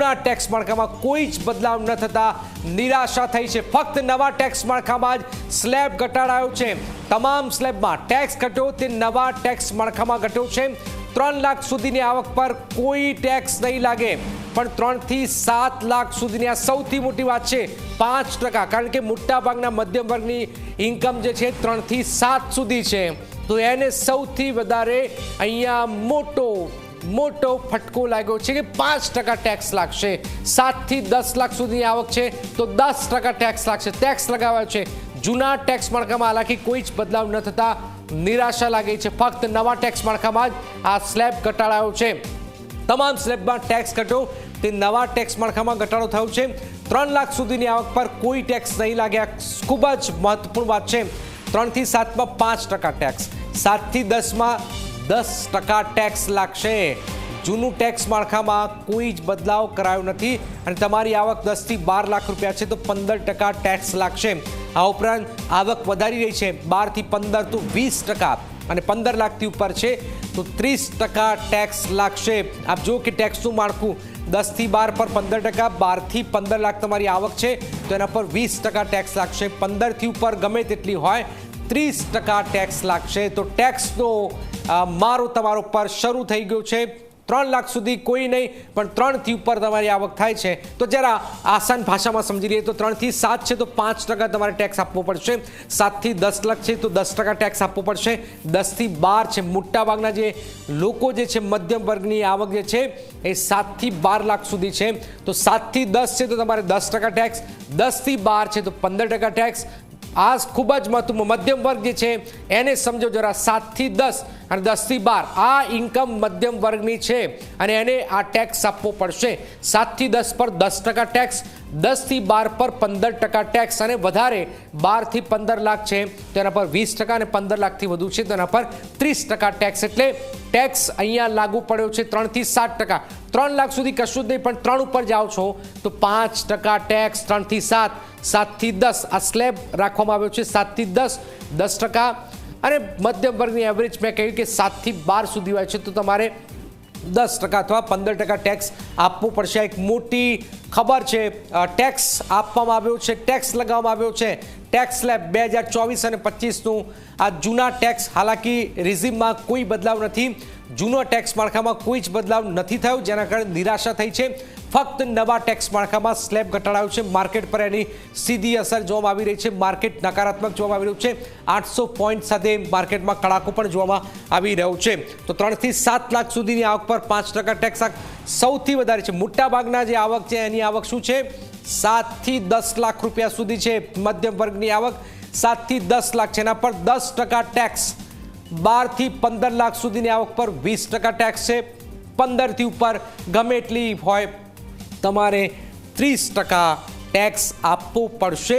જૂના ટેક્સ માળખામાં કોઈ જ બદલાવ ન થતા નિરાશા થઈ છે. ફક્ત નવા ટેક્સ માળખામાં જ સ્લેબ ઘટાડાયો છે. તમામ સ્લેબમાં ટેક્સ ઘટ્યો તે નવા ટેક્સ માળખામાં ઘટ્યો છે. ત્રણ લાખ સુધીની આવક પર કોઈ ટેક્સ નહીં લાગે. પણ ત્રણથી સાત લાખ સુધીની આ સૌથી મોટી વાત છે પાંચ ટકા. કારણ કે મોટાભાગના મધ્યમ વર્ગની ઇન્કમ જે છે ત્રણથી સાત સુધી છે. તો એને સૌથી વધારે અહીંયા મોટો મોટો ફટકો લાગ્યો છે કે પાંચ ટકા ટેક્સ લાગશે. સાતથી દસ લાખ સુધીની આવક છે, તો દસ ટકા ટેક્સ લાગશે. ટેક્સ લગાવ્યો છે. જૂના ટેક્સ માળખામાં હાલાકી કોઈ જ બદલાવ ન થતા નિરાશા લાગી છે. ફક્ત નવા ટેક્સ માળખામાં જ આ સ્લેબ ઘટાડાયો છે. તમામ સ્લેબમાં ટેક્સ ઘટ્યો. તે નવા ટેક્સ માળખામાં ઘટાડો થયો છે. ત્રણ લાખ સુધીની આવક પર કોઈ ટેક્સ નહીં લાગ્યા. ખૂબ જ મહત્વપૂર્ણ વાત છે. ત્રણથી સાતમાં પાંચ ટકા ટેક્સ સાતથી દસમાં દસ ટકા ટેક્સ લાગશે. જૂનું ટેક્સ માળખામાં કોઈ જ બદલાવ કરાયો નથી અને તમારી આવક દસથી બાર લાખ રૂપિયા છે તો પંદર ટકા ટેક્સ લાગશે. આ ઉપરાંત આવક વધારી રહી છે બારથી પંદર તો વીસ ટકા અને પંદર લાખથી ઉપર છે તો ત્રીસ ટકા ટેક્સ લાગશે. આપ જો કે ટેક્સનું માળખું દસથી બાર પર પંદર ટકા, બારથી પંદર લાખ તમારી આવક છે તો એના પર વીસ ટકા ટેક્સ લાગશે. પંદરથી ઉપર ગમે તેટલી હોય ત્રીસ ટકા ટેક્સ લાગશે. તો ટેક્સનો મારો તમારો પર શરૂ થઈ ગયો છે. ત્રણ લાખ સુધી કોઈ નહીં, પણ ત્રણથી ઉપર તમારી આવક થાય છે. તો જરા આસાન ભાષામાં સમજી લઈએ તો ત્રણથી સાત છે, તો પાંચ ટકા તમારે ટેક્સ આપવો પડશે. સાતથી દસ લાખ છે, તો દસ ટકા ટેક્સ આપવો પડશે. દસથી બાર છે, મોટાભાગના જે લોકો જે છે, મધ્યમ વર્ગની આવક જે છે, એ સાતથી બાર લાખ સુધી છે. તો સાતથી દસ છે, તો તમારે દસ ટકા ટેક્સ દસથી બાર છે, તો પંદર ટકા ટેક્સ આ ખૂબ જ મહત્વનું મધ્યમ વર્ગ જે છે એને સમજો જરા સાતથી દસ. અને દસથી બાર. આ ઇન્કમ મધ્યમ વર્ગની છે અને એને આ ટેક્સ આપવો પડશે. સાતથી દસ પર દસ ટકા ટેક્સ દસથી બાર પર પંદર ટકા ટેક્સ અને વધારે બારથી પંદર લાખ છે. તેના પર વીસ ટકા અને પંદર લાખથી વધુ છે. તેના પર ત્રીસ ટકા ટેક્સ એટલે ટેક્સ અહીંયા લાગુ પડ્યો છે ત્રણથી સાત ટકા. ત્રણ લાખ સુધી કશું જ નહીં, પણ ત્રણ ઉપર જાઓ છો, તો પાંચ ટકા ટેક્સ ત્રણથી સાત, સાતથી દસ. આ સ્લેબ રાખવામાં આવ્યો છે સાતથી દસ. દસ ટકા અને મધ્યમ વર્ગની એવરેજ મેં કહ્યું કે સાતથી બાર સુધી હોય છે, તો તમારે દસ ટકા અથવા પંદર ટકા ટેક્સ આપવું પડશે. એક મોટી ખબર છે. ટેક્સ આપવામાં આવ્યો છે ટેક્સ લગાવવામાં આવ્યો છે. ટેક્સ સ્લેબ બે હજાર ચોવીસ અને પચીસનું. આ જૂના ટેક્સ હાલાકી રિઝિમમાં કોઈ બદલાવ નથી. જૂનો ટેક્સ માળખામાં કોઈ જ બદલાવ નથી થયો, જેના કારણે નિરાશા થઈ છે. ફક્ત નવા ટેક્સ માળખામાં સ્લેબ ઘટાડાયો છે. માર્કેટ પર એની સીધી અસર જોવામાં આવી રહી છે. માર્કેટ નકારાત્મક જોવામાં આવી રહ્યું છે. આઠસો પોઈન્ટ સાથે માર્કેટમાં કડાકો પણ જોવામાં આવી રહ્યો છે. તો ત્રણથી સાત લાખ સુધીની આવક પર પાંચ ટકા ટેક્સ સૌથી વધારે છે. મોટાભાગના જે આવક છે, એની આવક શું છે? સાતથી દસ લાખ રૂપિયા સુધી છે મધ્યમ વર્ગની આવક. સાતથી દસ લાખ છે એના પર દસ ટકા ટેક્સ બારથી પંદર લાખ સુધીની આવક પર વીસ ટકા ટેક્સ છે. પંદરથી ઉપર ગમે એટલી હોય, તમારે ત્રીસ ટકા ટેક્સ આપવો પડશે.